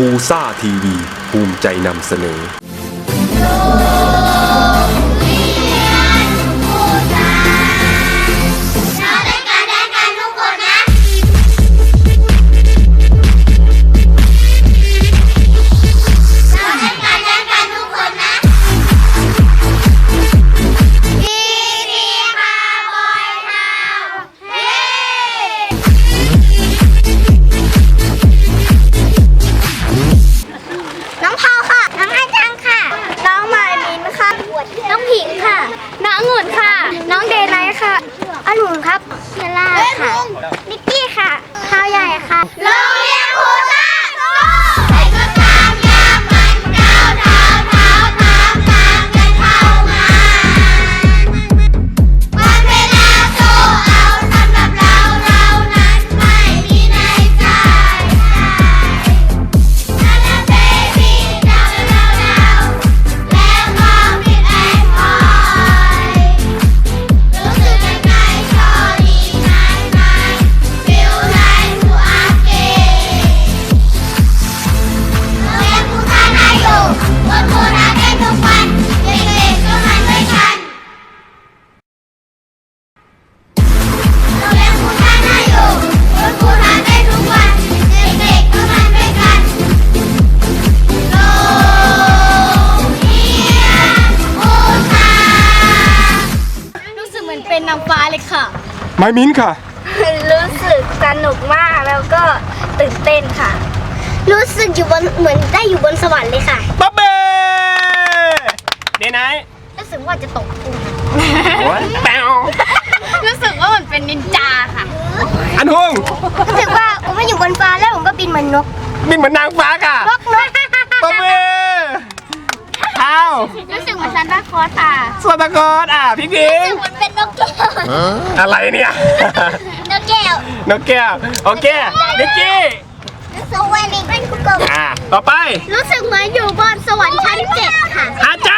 ภูซ่าทีวีภูมิใจนำเสนอ ององุ่นค่ะ เหมือนเป็นนางฟ้าเลยค่ะ ไม้มิ้นค่ะ รู้สึกสนุกมากแล้วก็ตื่นเต้นค่ะ รู้สึกอยู่บนเหมือนได้อยู่บนสวรรค์เลยค่ะ ป๊อบเบ้เดนไนท์รู้สึกว่าจะตกกุ้งค่ะแปวรู้สึกว่าเหมือนเป็นนินจาค่ะ อันฮงรู้สึกว่าผมไม่อยู่บนฟ้าแล้วผมก็บินเหมือนนก บินเหมือนนางฟ้าค่ะ นกนก ป๊อบเบ้ข้าว รู้สึกเหมือนซันตาคลอสค่ะสวัสดีครับอะพี่พิงเหมือนเป็นนกแก้วอะไรเนี่ย นกแก้ว นกแก้ว โอเคนิกกี้ รู้สึกว่านี่เป็นกุกบอะ ต่อไป รู้สึกเหมือนอยู่บนสวรรค์ชั้นเจ็ดค่ะ อาจารย์รู้สึก